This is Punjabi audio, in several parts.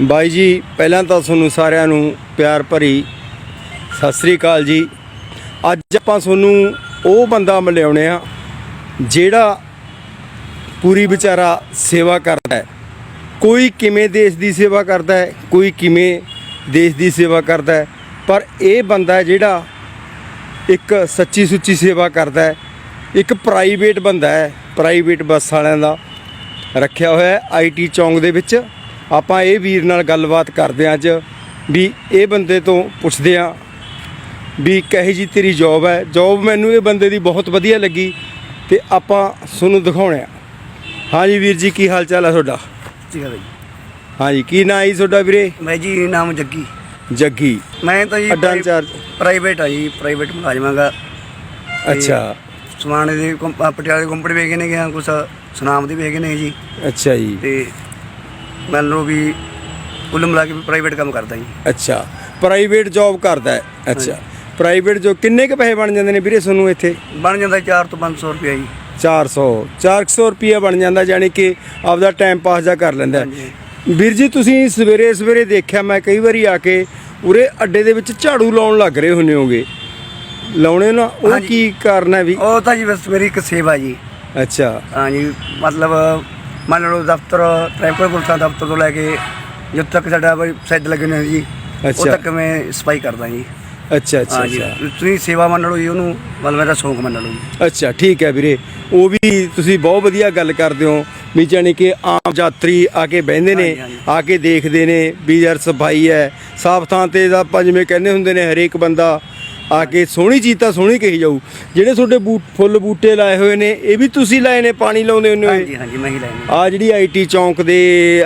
ਬਾਈ ਜੀ, ਪਹਿਲਾਂ ਤਾਂ ਤੁਹਾਨੂੰ ਸਾਰਿਆਂ ਨੂੰ ਪਿਆਰ ਭਰੀ ਸਤਿ ਸ੍ਰੀ ਅਕਾਲ ਜੀ। ਅੱਜ ਆਪਾਂ ਤੁਹਾਨੂੰ ਉਹ ਬੰਦਾ ਮਿਲਿਆਉਣੇ ਆ ਜਿਹੜਾ ਪੂਰੀ ਵਿਚਾਰਾ ਸੇਵਾ ਕਰਦਾ ਹੈ। ਕੋਈ ਕਿਵੇਂ ਦੇਸ਼ ਦੀ ਸੇਵਾ ਕਰਦਾ ਹੈ, ਕੋਈ ਕਿਵੇਂ ਦੇਸ਼ ਦੀ ਸੇਵਾ ਕਰਦਾ ਹੈ, ਪਰ ਇਹ ਬੰਦਾ ਜਿਹੜਾ ਇੱਕ ਸੱਚੀ ਸੁੱਚੀ ਸੇਵਾ ਕਰਦਾ ਹੈ। ਇੱਕ ਪ੍ਰਾਈਵੇਟ ਬੰਦਾ ਹੈ, ਪ੍ਰਾਈਵੇਟ ਬੱਸ ਵਾਲਿਆਂ ਦਾ। ਰੱਖਿਆ ਹੋਇਆ ਹੈ ਆਈਟੀ ਚੌਂਕ ਦੇ ਵਿੱਚ। ਆਪਾਂ ਇਹ ਵੀਰ ਨਾਲ ਗੱਲਬਾਤ ਕਰਦੇ ਹਾਂ ਅੱਜ ਵੀ ਇਹ ਬੰਦੇ ਤੋਂ ਪੁੱਛਦੇ ਹਾਂ ਵੀ ਕਹੇ ਜੀ ਤੇਰੀ ਜੌਬ ਹੈ। ਜੌਬ ਮੈਨੂੰ ਇਹ ਬੰਦੇ ਦੀ ਬਹੁਤ ਵਧੀਆ ਲੱਗੀ ਤੇ ਆਪਾਂ ਤੁਹਾਨੂੰ ਦਿਖਾਉਣੇ ਆ। ਹਾਂਜੀ ਵੀਰ ਜੀ ਕੀ ਹਾਲ ਚਾਲ ਹੈ ਤੁਹਾਡਾ ਠੀਕ ਹੈ ਬਾਈ ਹਾਂਜੀ ਕੀ ਨਾਂ ਹੈ ਜੀ ਤੁਹਾਡਾ ਵੀਰੇ? ਮੈਂ ਜੀ ਨਾਮ ਜੱਗੀ। ਜੱਗੀ। ਮੈਂ ਤਾਂ ਜੀ ਅੱਡਾ ਇੰਚਾਰਜ। ਪ੍ਰਾਈਵੇਟ ਆ ਜੀ ਪ੍ਰਾਈਵੇਟ ਮੁਲਾਜ਼ਮਾਂ ਦਾ। ਅੱਛਾ। ਸਮਾਣੇ ਦੇ ਪਟਿਆਲੇ ਕੰਪਨੀ ਵੇਗੇ ਨੇ ਗਿਆ ਕੁਛ ਸੁਨਾਮ ਦੇ ਵੇਗੇ ਨੇ ਜੀ। ਅੱਛਾ ਜੀ। ਤੇ ਮੰਨ ਲਓ ਵੀ ਕੁੱਲ ਮਿਲਾ ਕੇ ਪ੍ਰਾਈਵੇਟ ਕੰਮ ਕਰਦਾ ਜੀ। ਅੱਛਾ ਪ੍ਰਾਈਵੇਟ ਜੌਬ ਕਰਦਾ ਹੈ। ਅੱਛਾ ਪ੍ਰਾਈਵੇਟ ਜੋ ਕਿੰਨੇ ਕ ਪੈਸੇ ਬਣ ਜਾਂਦੇ ਨੇ ਵੀਰੇ ਤੁਹਾਨੂੰ ਇੱਥੇ? ਬਣ ਜਾਂਦਾ 4 ਤੋਂ 500 ਰੁਪਏ ਜੀ। 400 400 ਰੁਪਿਆ ਬਣ ਜਾਂਦਾ ਯਾਨੀ ਕਿ ਆਪਦਾ ਟਾਈਮ ਪਾਸ ਜਾ ਕਰ ਲੈਂਦਾ। ਵੀਰ ਜੀ ਤੁਸੀਂ ਸਵੇਰੇ ਸਵੇਰੇ ਦੇਖਿਆ ਮੈਂ ਕਈ ਵਾਰੀ ਆ ਕੇ ਉਰੇ ਅੱਡੇ ਦੇ ਵਿੱਚ ਝਾੜੂ ਲਾਉਣ ਲੱਗ ਰਹੇ ਹੁੰਨੇ ਹੋਗੇ। ਲਾਉਣੇ ਨਾ ਉਹ। ਕੀ ਕਾਰਨ ਹੈ ਵੀ? ਉਹ ਤਾਂ ਜੀ ਬਸ ਮੇਰੀ ਇੱਕ ਸੇਵਾ ਜੀ। ਅੱਛਾ। ਹਾਂ ਜੀ ਮਤਲਬ ਮੰਨ ਲਓ ਦਫ਼ਤਰ ਟ੍ਰੈਫਿਕ ਪੁਲਿਸਾਂ ਦਫ਼ਤਰ ਤੋਂ ਲੈ ਕੇ ਜਦ ਤੱਕ ਸਾਡਾ ਬਈ ਸੈੱਡ ਲੱਗੇ ਨੇ ਜੀ ਉਹ ਅੱਛਾ। ਤੱਕ ਮੈਂ ਸਫ਼ਾਈ ਕਰਦਾ ਜੀ। ਅੱਛਾ ਅੱਛਾ ਹਾਂ ਜੀ। ਅੱਛਾ। ਤੁਸੀਂ ਸੇਵਾ ਮੰਨ ਲਓ ਜੀ ਉਹਨੂੰ ਮਤਲਬ ਮੇਰਾ ਸ਼ੌਂਕ ਮੰਨ ਲਓ ਜੀ। ਅੱਛਾ ਠੀਕ ਹੈ ਵੀਰੇ। ਉਹ ਵੀ ਤੁਸੀਂ ਬਹੁਤ ਵਧੀਆ ਗੱਲ ਕਰਦੇ ਹੋ ਵੀ ਜਾਣੀ ਕਿ ਆਮ ਯਾਤਰੀ ਆ ਕੇ ਬਹਿੰਦੇ ਨੇ ਹਾਂਜੀ, ਹਾਂਜੀ। ਆ ਕੇ ਦੇਖਦੇ ਨੇ ਵੀ ਯਾਰ ਸਫ਼ਾਈ ਹੈ। ਸਾਫ਼ ਥਾਂ ਤੇ ਦਾ ਜਿਵੇਂ ਕਹਿੰਦੇ ਹੁੰਦੇ ਨੇ ਹਰੇਕ ਬੰਦਾ ਆ ਕੇ ਸੋਹਣੀ ਚੀਜ਼ ਤਾਂ ਸੋਹਣੀ ਕਹੀ ਜਾਊ। ਜਿਹੜੇ ਤੁਹਾਡੇ ਬੂਟ ਫੁੱਲ ਬੂਟੇ ਲਾਏ ਹੋਏ ਨੇ ਇਹ ਵੀ ਤੁਸੀਂ ਲਾਏ ਨੇ ਪਾਣੀ ਲਾਉਂਦੇ ਹੁੰਦੇ ਹੋ ਹਾਂਜੀ ਹਾਂਜੀ ਮੈਂ ਹੀ ਲੈਣੀ ਆ ਜਿਹੜੀ ਆਈਟੀ ਚੌਂਕ ਦੇ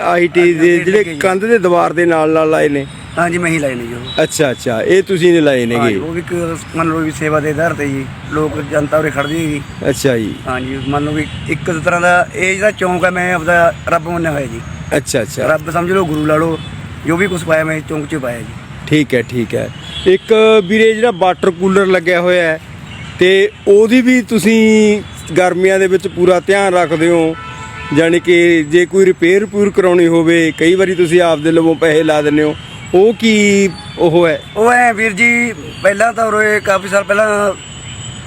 ਆਈਟੀ ਦੇ ਜਿਹੜੇ ਜੀ। ਕੰਧ ਦੇ ਦੀਵਾਰ ਦੇ ਨਾਲ ਨਾਲ ਲਾਏ ਨੇ? ਹਾਂਜੀ ਮੈਂ ਹੀ ਲੈਣੀ ਜੀ ਉਹ। ਅੱਛਾ ਅੱਛਾ ਇਹ ਤੁਸੀਂ ਨੇ ਲਾਏ ਨੇਗੇ। ਉਹ ਵੀ ਮੰਨ ਲਓ ਵੀ ਸੇਵਾ ਦੇ ਆਧਾਰ ਤੇ ਜੀ ਲੋਕ ਜਨਤਾ ਉਰੇ ਖੜਦੀ ਹੈ ਜੀ ਅੱਛਾ ਜੀ। ਹਾਂਜੀ ਮੰਨ ਲਓ ਵੀ ਇੱਕ ਤਰ੍ਹਾਂ ਦਾ ਇਹ ਜਿਹੜਾ ਚੌਂਕ ਹੈ ਮੈਂ ਆਪਦਾ ਰੱਬ ਮੰਨਿਆ ਹੋਇਆ ਜੀ। ਅੱਛਾ ਅੱਛਾ। ਰੱਬ ਸਮਝ ਲਓ ਗੁਰੂ ਲਾ ਲਓ ਜੋ ਵੀ ਕੁਝ ਪਾਇਆ ਮੈਂ ਚੌਂਕ 'ਚ ਪਾਇਆ ਜੀ। ਠੀਕ ਹੈ ਠੀਕ ਹੈ। ਇੱਕ ਵੀਰੇ ਜਿਹੜਾ ਵਾਟਰ ਕੂਲਰ ਲੱਗਿਆ ਹੋਇਆ ਹੈ, ਤੇ ਉਹਦੀ ਵੀ ਤੁਸੀਂ ਗਰਮੀਆਂ ਦੇ ਵਿੱਚ ਪੂਰਾ ਧਿਆਨ ਰੱਖਦੇ ਹੋ। ਯਾਨੀ ਕਿ ਜੇ ਕੋਈ ਰਿਪੇਅਰ ਪੂਰ ਕਰਾਉਣੀ ਹੋਵੇ, ਕਈ ਵਾਰੀ ਤੁਸੀਂ ਆਪਦੇ ਲਵੋਂ ਪੈਸੇ ਲਾ ਦਿੰਦੇ ਹੋ। ਉਹ ਕੀ ਉਹ ਹੈ? ਉਹ ਐ ਵੀਰ ਜੀ, ਪਹਿਲਾਂ ਤਾਂ ਉਰੇ ਕਾਫੀ ਸਾਲ ਪਹਿਲਾਂ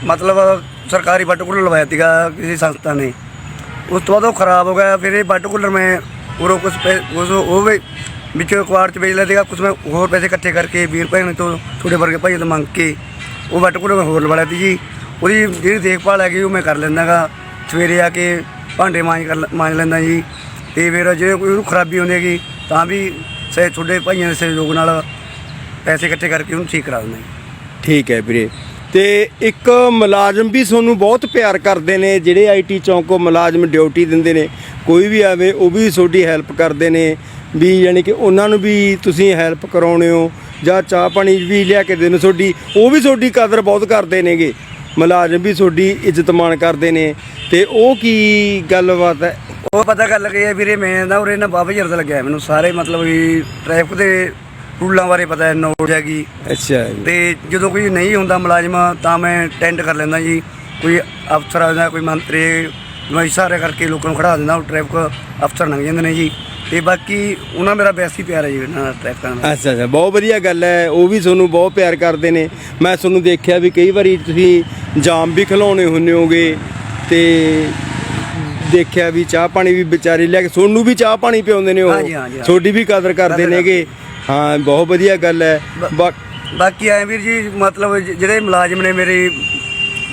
ਮਤਲਬ ਸਰਕਾਰੀ ਵਾਟਰ ਕੂਲਰ ਲਵਾਇਆ ਸੀਗਾ ਕਿਸੇ ਸੰਸਥਾ ਨੇ। ਉਸ ਤੋਂ ਬਾਅਦ ਉਹ ਖਰਾਬ ਹੋ ਗਿਆ, ਫਿਰ ਇਹ ਵਾਟਰ ਕੂਲਰ ਮੈਂ ਉਰੋਂ ਕੁਝ ਉਸ ਉਹ ਵੀ ਵਿੱਚੋਂ ਅਖਬਾਰ ਚ ਵੇਚ ਲਿਆ ਸੀਗਾ ਕੁਝ ਮੈਂ ਹੋਰ ਪੈਸੇ ਇਕੱਠੇ ਕਰਕੇ ਵੀਰ ਭਾਈ ਤੋਂ ਤੁਹਾਡੇ ਵਰਗੇ ਭਾਈ ਤੋਂ ਮੰਗ ਕੇ ਉਹ ਵੱਟ ਕੂਲਰ ਮੈਂ ਹੋਰ ਲਵਾ ਲੈਤੀ ਜੀ। ਉਹਦੀ ਜਿਹੜੀ ਦੇਖਭਾਲ ਹੈਗੀ ਉਹ ਮੈਂ ਕਰ ਲੈਂਦਾਗਾ। ਸਵੇਰੇ ਆ ਕੇ ਭਾਂਡੇ ਮਾਂਜ ਕਰ ਲ- ਮਾਂਜ ਲੈਂਦਾ ਜੀ। ਤੇ ਫਿਰ ਜੇ ਕੋਈ ਉਹਨੂੰ ਖਰਾਬੀ ਹੁੰਦੀ ਹੈਗੀ, ਤਾਂ ਵੀ ਸੇ ਤੁਹਾਡੇ ਭਾਈਆਂ ਦੇ ਸਹਿਯੋਗ ਨਾਲ ਪੈਸੇ ਇਕੱਠੇ ਕਰਕੇ ਉਹਨੂੰ ਠੀਕ ਕਰਾ ਦਿੰਦਾ ਜੀ ਠੀਕ ਹੈ ਵੀਰੇ। ਤੇ ਇੱਕ ਮੁਲਾਜ਼ਮ ਵੀ ਤੁਹਾਨੂੰ ਬਹੁਤ ਪਿਆਰ ਕਰਦੇ ਨੇ, ਜਿਹੜੇ ਆਈਟੀ ਚੌਂਕੋ ਮੁਲਾਜ਼ਮ ਡਿਊਟੀ ਦਿੰਦੇ ਨੇ। ਕੋਈ ਵੀ ਆਵੇ, ਉਹ ਵੀ ਤੁਹਾਡੀ ਹੈਲਪ ਕਰਦੇ ਨੇ। ਵੀ ਯਾਨੀ ਕਿ ਉਹਨਾਂ ਨੂੰ ਵੀ ਤੁਸੀਂ ਹੈਲਪ ਕਰਾਉਣੇ ਹੋ ਜਾਂ ਚਾਹ ਪਾਣੀ ਵੀ ਲਿਆ ਕੇ ਦੇਣ ਤੁਹਾਡੀ ਉਹ ਵੀ ਤੁਹਾਡੀ ਕਦਰ ਬਹੁਤ ਕਰਦੇ ਨੇਗੇ। ਮੁਲਾਜ਼ਮ ਵੀ ਤੁਹਾਡੀ ਇੱਜ਼ਤ ਮਾਣ ਕਰਦੇ ਨੇ। ਤੇ ਉਹ ਕੀ ਗੱਲਬਾਤ ਹੈ? ਉਹ ਪਤਾ ਗੱਲ ਕੀ ਹੈ ਵੀਰੇ ਮੈਂ ਨਾ ਉਰੇ ਨਾ ਬਾਬਾ ਜਰਦ ਲੱਗਿਆ ਮੈਨੂੰ ਸਾਰੇ ਮਤਲਬ ਵੀ ਟ੍ਰੈਫਿਕ ਦੇ ਰੂਲਾਂ ਬਾਰੇ ਪਤਾ ਹੈ ਨੌਲੇਜ ਹੈਗੀ। ਅੱਛਾ। ਤੇ ਜਦੋਂ ਕੋਈ ਨਹੀਂ ਹੁੰਦਾ ਮੁਲਾਜ਼ਮ ਤਾਂ ਮੈਂ ਟੈਂਡ ਕਰ ਲੈਂਦਾ ਜੀ। ਕੋਈ ਅਫਸਰ ਆ ਜਾਂਦਾ ਕੋਈ ਮੰਤਰੀ ਮੈਂ ਇਸ਼ਾਰੇ ਕਰਕੇ ਲੋਕਾਂ ਨੂੰ ਖੜਾ ਦਿੰਦਾ ਉਹ ਟ੍ਰੈਫਿਕ ਅਫਸਰ ਲੰਘ ਜਾਂਦੇ ਨੇ ਜੀ। ਤੇ ਬਾਕੀ ਉਹਨਾਂ ਮੇਰਾ ਵੈਸੇ ਹੀ ਪਿਆਰ ਹੈ ਜੀ ਉਹਨਾਂ ਨਾਲ ਟ੍ਰੈਫਿਕਾਂ ਨਾਲ ਅੱਛਾ ਅੱਛਾ ਬਹੁਤ ਵਧੀਆ ਗੱਲ ਹੈ ਉਹ ਵੀ ਤੁਹਾਨੂੰ ਬਹੁਤ ਪਿਆਰ ਕਰਦੇ ਨੇ। ਮੈਂ ਤੁਹਾਨੂੰ ਦੇਖਿਆ ਵੀ ਕਈ ਵਾਰੀ ਤੁਸੀਂ ਜਾਮ ਵੀ ਖਿਲਾਉਣੇ ਹੁੰਨੇ ਹੋਗੇ ਤੇ ਦੇਖਿਆ ਵੀ ਚਾਹ ਪਾਣੀ ਵੀ ਵਿਚਾਰੇ ਲੈ ਕੇ ਤੁਹਾਨੂੰ ਵੀ ਚਾਹ ਪਾਣੀ ਪਿਆਉਂਦੇ ਨੇ ਉਹ। ਹਾਂਜੀ। ਤੁਹਾਡੀ ਵੀ ਕਦਰ ਕਰਦੇ ਕਦਰ ਨੇਗੇ। ਹਾਂ ਬਹੁਤ ਵਧੀਆ ਗੱਲ ਹੈ। ਬ- ਬਾ- ਬਾਕੀ ਐ ਵੀਰ ਜੀ ਮਤਲਬ ਜ- ਜਿਹੜੇ ਮੁਲਾਜ਼ਮ ਨੇ ਮੇਰੇ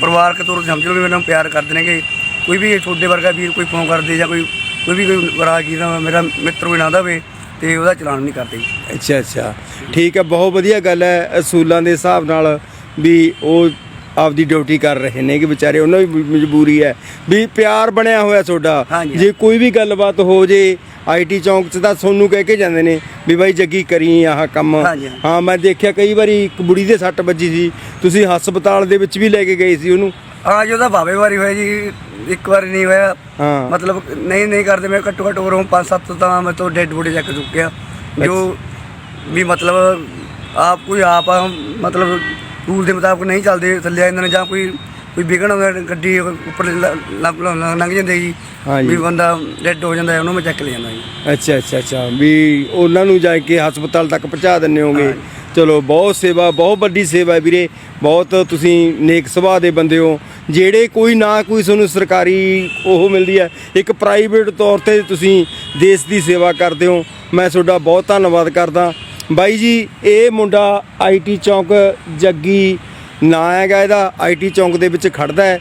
ਪਰਿਵਾਰਕ ਤੌਰ ਤੇ ਸਮਝ ਲਓ ਵੀ ਮੈਨੂੰ ਪਿਆਰ ਕਰਦੇ ਨੇਗੇ। ਕੋਈ ਵੀ ਤੁਹਾਡੇ ਵਰਗਾ ਵੀਰ ਕੋਈ ਫੋਨ ਕਰਦੇ ਜਾਂ ਕੋਈ ਕੋਈ ਵੀ ਕੋਈ ਰਾਗੀ ਦਾ ਮੇਰਾ ਮਿੱਤਰ ਕੋਈ ਨਾ ਹੋਵੇ ਤੇ ਉਹਦਾ ਚਲਾਨ ਨਹੀਂ ਕਰਦੇ। ਅੱਛਾ ਅੱਛਾ। ਠੀਕ ਹੈ ਬਹੁਤ ਵਧੀਆ ਗੱਲ ਹੈ ਅਸੂਲਾਂ ਦੇ ਹਿਸਾਬ ਨਾਲ ਵੀ ਉਹ ਆਪਦੀ ਡਿਊਟੀ ਕਰ ਰਹੇ ਨੇ ਕਿ ਵਿਚਾਰੇ ਉਹਨਾਂ ਦੀ ਵੀ ਮਜਬੂਰੀ ਹੈ ਵੀ ਪਿਆਰ ਬਣਿਆ ਹੋਇਆ ਤੁਹਾਡਾ। ਜੇ ਕੋਈ ਵੀ ਗੱਲਬਾਤ ਹੋ ਜੇ ਆਈਟੀ ਚੌਂਕ 'ਚ ਤਾਂ ਤੁਹਾਨੂੰ ਕਹਿ ਕੇ ਜਾਂਦੇ ਨੇ ਵੀ ਬਾਈ ਜੱਗੀ ਕਰੀ ਆਹ ਕੰਮ। ਹਾਂ ਮੈਂ ਦੇਖਿਆ ਕਈ ਵਾਰੀ ਇੱਕ ਬੁੜੀ ਦੇ ਸੱਟ ਵੱਜੀ ਸੀ। ਤੁਸੀਂ ਹਸਪਤਾਲ ਦੇ ਵਿੱਚ ਵੀ ਲੈ ਕੇ ਗਏ ਸੀ ਉਹਨੂੰ। ਹਾਂ ਜੀ ਉਹਦਾ ਬਾਵੇ ਵਾਰੀ ਹੋਇਆ ਜੀ ਇੱਕ ਵਾਰੀ ਨਹੀਂ ਹੋਇਆ। ਹਾਂ। ਮਤਲਬ ਨਹੀਂ ਨਹੀਂ ਕਰਦੇ ਮੈਂ ਘੱਟੋ ਘੱਟ ਉਰੋਂ ਪੰਜ ਸੱਤ ਤਾਂ ਮੈਂ ਤੋਂ ਡੈਡ ਬੋਡੀ ਚੱਕ ਚੁੱਕਿਆ। ਜੋ ਵੀ ਮਤਲਬ ਆਪ ਕੋਈ ਆਪ ਮਤਲਬ ਰੂਲ ਦੇ ਮੁਤਾਬਕ ਨਹੀਂ ਚੱਲਦੇ ਥੱਲੇ ਆ ਜਾਂਦੇ ਨੇ ਜਾਂ ਕੋਈ ਕੋਈ ਵਿਗਣ ਹੋਵੇ ਗੱਡੀ ਉੱਪਰ ਲ- ਲ- ਲ- ਲੰਘ ਜਾਂਦੇ ਜੀ। ਹਾਂਜੀ। ਵੀ ਬੰਦਾ ਡੈਡ ਹੋ ਜਾਂਦਾ ਹੈ, ਉਹਨੂੰ ਮੈਂ ਚੱਕ ਲੈ ਜਾਂਦਾ ਜੀ। ਅੱਛਾ ਅੱਛਾ ਅੱਛਾ। ਵੀ ਉਹਨਾਂ ਨੂੰ ਜਾ ਕੇ ਹਸਪਤਾਲ ਤੱਕ ਪਹੁੰਚਾ ਦਿੰਦੇ ਹੋਗੇ। ਚਲੋ ਬਹੁਤ ਸੇਵਾ ਬਹੁਤ ਵੱਡੀ ਸੇਵਾ ਹੈ ਵੀਰੇ। ਬਹੁਤ ਤੁਸੀਂ ਨੇਕ ਸੁਭਾਅ ਦੇ ਬੰਦੇ ਹੋ। ਜਿਹੜੇ ਕੋਈ ਨਾ ਕੋਈ ਤੁਹਾਨੂੰ ਸਰਕਾਰੀ ਉਹ ਮਿਲਦੀ ਹੈ। ਇੱਕ ਪ੍ਰਾਈਵੇਟ ਤੌਰ ਤੇ ਤੁਸੀਂ ਦੇਸ਼ ਦੀ ਸੇਵਾ ਕਰਦੇ ਹੋ। ਮੈਂ ਤੁਹਾਡਾ ਬਹੁਤ ਧੰਨਵਾਦ ਕਰਦਾ। ਬਾਈ ਜੀ ਇਹ ਮੁੰਡਾ ਆਈਟੀ ਚੌਂਕ ਜੱਗੀ ਨਾਂ ਹੈਗਾ ਇਹਦਾ ਆਈਟੀ ਚੌਂਕ ਦੇ ਵਿੱਚ ਖੜਦਾ ਹੈ।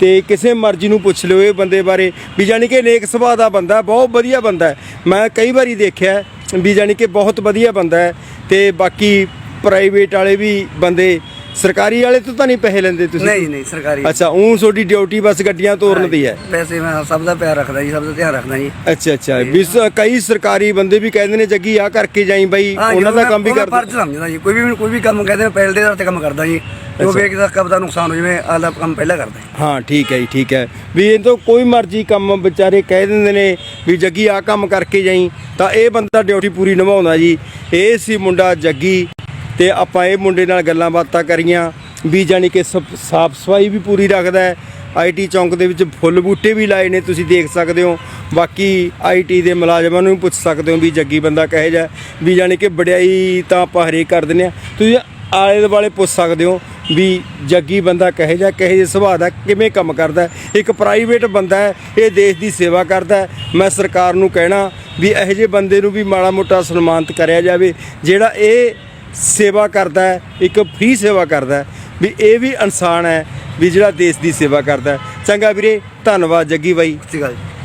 ਤੇ ਕਿਸੇ ਮਰਜ਼ੀ ਨੂੰ ਪੁੱਛ ਲਿਓ ਇਹ ਬੰਦੇ ਬਾਰੇ। ਵੀ ਜਾਨੀ ਕਿ ਨੇਕ ਸੁਭਾਅ ਦਾ ਬੰਦਾ ਬਹੁਤ ਵਧੀਆ ਬੰਦਾ ਮੈਂ ਕਈ ਵਾਰੀ ਦੇਖਿਆ ਵੀ ਜਾਨੀ ਕਿ ਬਹੁਤ ਵਧੀਆ ਬੰਦਾ ਹੈ। ਤੇ ਬਾਕੀ ਪ੍ਰਾਈਵੇਟ ਵਾਲੇ ਵੀ ਬੰਦੇ ਸਰਕਾਰੀ ਵਾਲੇ ਤੋਂ ਤਾਂ ਨਹੀਂ ਪੈਸੇ ਲੈਂਦੇ ਤੁਸੀਂ? ਨਹੀਂ ਨਹੀਂ ਸਰਕਾਰੀ। ਅੱਛਾ ਉਹ ਤੁਹਾਡੀ ਡਿਊਟੀ ਬਸ ਗੱਡੀਆਂ ਤੋਰਨ ਦੀ ਹੈ? ਪੈਸੇ ਮੈਂ ਸਭ ਦਾ ਪਿਆਰ ਰੱਖਦਾ ਜੀ ਸਭ ਦਾ ਧਿਆਨ ਰੱਖਦਾ ਜੀ। ਅੱਛਾ ਅੱਛਾ ਵੀ ਸ- ਕਈ ਸਰਕਾਰੀ ਬੰਦੇ ਵੀ ਕਹਿੰਦੇ ਨੇ ਜੱਗੀ ਆ ਕਰਕੇ ਜਾਈ ਬਾਈ ਹਾਂ ਜੀ, ਉਹਨਾਂ ਦਾ ਮੈਂ- ਕੰਮ ਵੀ ਕਰਦੇ ਫਰਜ਼ ਸਮਝਦਾ ਜੀ ਕੋਈ ਵੀ ਕੋਈ ਵੀ ਕੰਮ ਕਹਿੰਦੇ ਨੇ ਪਹਿਲ ਦੇ ਆਧਾਰ ਤੇ ਕੰਮ ਕਰਦਾ ਜੀ। ਜੋ ਵੇਖ ਦਾ ਕਬ ਦਾ ਨੁਕਸਾਨ ਹੋ ਜਾਵੇ ਆਲਾ ਕੰਮ ਪਹਿਲਾਂ ਕਰਦਾ ਜੀ। ਹਾਂ ਠੀਕ ਹੈ ਜੀ ਠੀਕ ਹੈ। ਵੀ ਇਹ ਤੋਂ ਕੋਈ ਮਰਜ਼ੀ ਕੰਮ ਵਿਚਾਰੇ ਕਹਿ ਦਿੰਦੇ ਨੇ ਵੀ ਜੱਗੀ ਆ ਕੰਮ ਕਰਕੇ ਜਾਈ ਤਾਂ ਇਹ ਬੰਦਾ ਡਿਊਟੀ ਪੂਰੀ ਨਿਭਾਉਂਦਾ ਜੀ। ਇਹ ਸੀ ਮੁੰਡਾ ਜੱਗੀ। ਤੇ ਆਪਾਂ ਇਹ ਮੁੰਡੇ ਨਾਲ ਗੱਲਾਂ ਬਾਤਾਂ ਕਰੀਆਂ ਵੀ ਜਾਨੀ ਕਿ ਸਾਫ਼ ਸਫ਼ਾਈ ਵੀ ਪੂਰੀ ਰੱਖਦਾ ਹੈ। ਆਈਟੀ ਚੌਂਕ ਦੇ ਵਿੱਚ ਫੁੱਲ ਬੂਟੇ ਵੀ ਲਾਏ ਨੇ, ਤੁਸੀਂ ਦੇਖ ਸਕਦੇ ਹੋ। ਬਾਕੀ ਆਈਟੀ ਦੇ ਮੁਲਾਜ਼ਮਾਂ ਨੂੰ ਵੀ ਪੁੱਛ ਸਕਦੇ ਹੋ ਵੀ ਜੱਗੀ ਬੰਦਾ ਕਹੇ ਜਾ ਵੀ ਜਾਨੀ ਕਿ ਵਡਿਆਈ ਤਾਂ ਆਪਾਂ ਹਰੇਕ ਕਰ ਦਿੰਦੇ ਆ ਤੁਸੀਂ ਆਲੇ ਦੁਆਲੇ ਪੁੱਛ ਸਕਦੇ ਹੋ ਵੀ ਜੱਗੀ ਬੰਦਾ ਕਹੇ ਜਾ ਕਹੇ ਜੇ ਸੁਭਾਅ ਦਾ ਕਿਵੇਂ ਕੰਮ ਕਰਦਾ ਇੱਕ ਪ੍ਰਾਈਵੇਟ ਬੰਦਾ ਹੈ, ਇਹ ਦੇਸ਼ ਦੀ ਸੇਵਾ ਕਰਦਾ ਮੈਂ ਸਰਕਾਰ ਨੂੰ ਕਹਿਣਾ ਵੀ ਇਹੋ ਜਿਹੇ ਬੰਦੇ ਨੂੰ ਵੀ ਮਾੜਾ ਮੋਟਾ ਸਨਮਾਨਿਤ ਕਰਿਆ ਜਾਵੇ, ਜਿਹੜਾ ਇਹ ਸੇਵਾ ਕਰਦਾ ਹੈ, ਇੱਕ ਫ੍ਰੀ ਸੇਵਾ ਕਰਦਾ ਹੈ। ਵੀ ਇਹ ਵੀ ਇਨਸਾਨ ਹੈ ਵੀ ਜਿਹੜਾ ਦੇਸ਼ ਦੀ ਸੇਵਾ ਕਰਦਾ ਹੈ। ਚੰਗਾ ਵੀਰੇ, ਧੰਨਵਾਦ ਜੱਗੀ ਬਾਈ। ਸਤਿ ਸ਼੍ਰੀ ਅਕਾਲ ਜੀ।